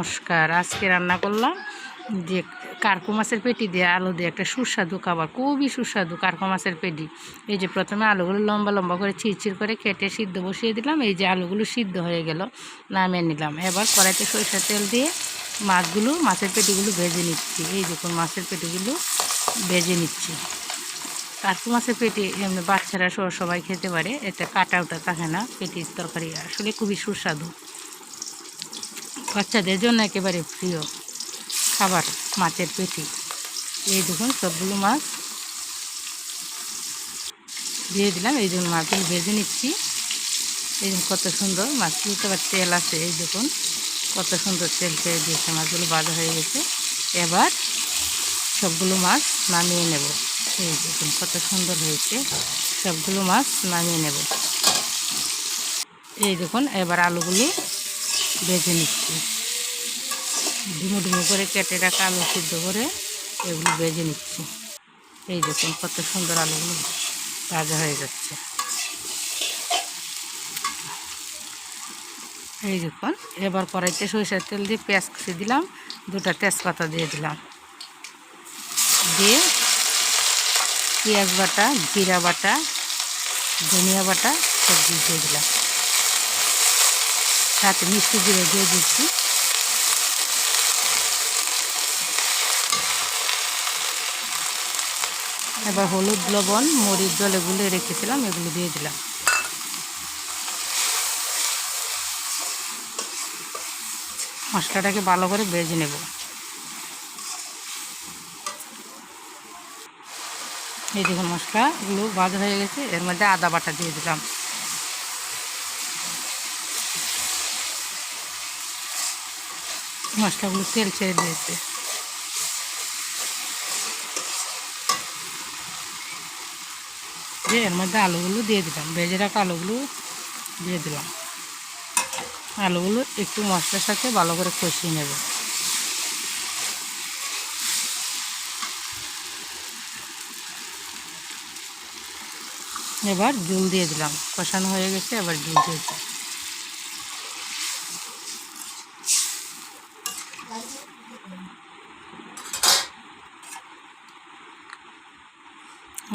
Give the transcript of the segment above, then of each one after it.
নমস্কার, আজকে রান্না করলাম যে কার্কো মাছের পেটি দিয়ে আলু দিয়ে একটা সুস্বাদু খাবার, খুবই সুস্বাদু কার্কো মাছের পেটি। এই যে প্রথমে আলুগুলো লম্বা লম্বা করে চিরচির করে কেটে সিদ্ধ বসিয়ে দিলাম, এই যে আলুগুলো সিদ্ধ হয়ে গেল, নামিয়ে নিলাম। এবার কড়াইতে সরিষার তেল দিয়ে মাছগুলো, মাছের পেটিগুলো ভেজে নিচ্ছি। এই দেখুন, মাছের পেটিগুলো ভেজে নিচ্ছি। কার্কো মাছের পেটি এমনি বাচ্চারা সবাই খেতে পারে এতে কাটা ওটা থাকে না, পেটির তরকারি, আসলে খুবই সুস্বাদু। বাচ্চাদের জন্য একেবারে প্রিয় খাবার মাছের পেটি। এই দেখুন, সবগুলো মাছ। দিয়ে দিলাম, এই দেখুন, মাছগুলো ভেজে নিচ্ছি। এই কত সুন্দর মাছগুলো তো আবার তেল আছে, এই দেখুন, কত সুন্দর তেল ছেড়ে দিয়েছে, মাছগুলো বাজা হয়ে গেছে। এবার সবগুলো মাছ নামিয়ে নেব। এই দেখুন, কত সুন্দর হয়েছে, সবগুলো মাছ নামিয়ে নেব। এই দেখুন, এবার আলুগুলো ভেজে নিচ্ছি। ডুমো ডুমো করে কেটে রাখা আলু সিদ্ধ করে এগুলো ভেজে নিচ্ছি। এই দেখুন কত সুন্দর আলুগুলো তাজা হয়ে যাচ্ছে। এই দেখুন, এবার কড়াইতে সরিষার তেল দিয়ে পেঁয়াজ কুচি দিলাম, দুটা তেজপাতা দিয়ে দিলাম। দিয়ে পেঁয়াজ বাটা, জিরা বাটা, ধনিয়া বাটা সব দিয়ে দিলাম। সাথে মিষ্টি জিরে দিয়ে দিচ্ছি। এবার হলুদ, লবণ, মরিচ, জলে গুলে রেখেছিলাম, এগুলো দিয়ে দিলাম। মশলাটাকে ভালো করে ভেজে নেব। এই দেখুন মশলাগুলো ভাজা হয়ে গেছে, এর মধ্যে আদা বাটা দিয়ে দিলাম। মশলাগুলো তেল ছেড়ে দিয়েছে। দিয়ে এর মধ্যে আলুগুলো দিয়ে দিলাম। ভেজে রাখা আলুগুলো দিয়ে দিলাম। আলুগুলো একটু মশলার সাথে ভালো করে কষিয়ে নেব। এবার জল দিয়ে দিলাম। কষানো হয়ে গেছে, এবার জল দিয়ে দিলাম।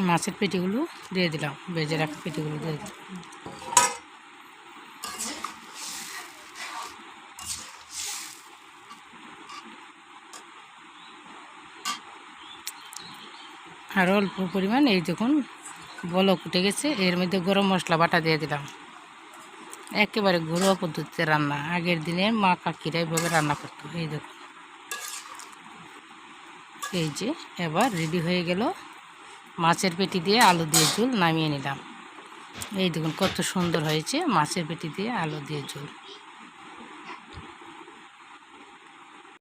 মাছের পেটিগুলো দিয়ে দিলাম বেজে রাখা পেটিগুলো দিয়ে দিলাম। আর অল্প পরিমাণ এই দেখুন, বলক উঠে গেছে, এর মধ্যে গরম মশলা বাটা দিয়ে দিলাম। একেবারে ঘরোয়া পদ্ধতিতে রান্না, আগের দিনে মা কাকিরা এইভাবে রান্না করতো, এই দেখুন। এই যে এবার রেডি হয়ে গেল মাছের পেটি দিয়ে আলু দিয়ে ঝুল নামিয়ে নিলাম। এই দেখুন কত সুন্দর হয়েছে মাছের পেটি দিয়ে আলু দিয়ে ঝোল।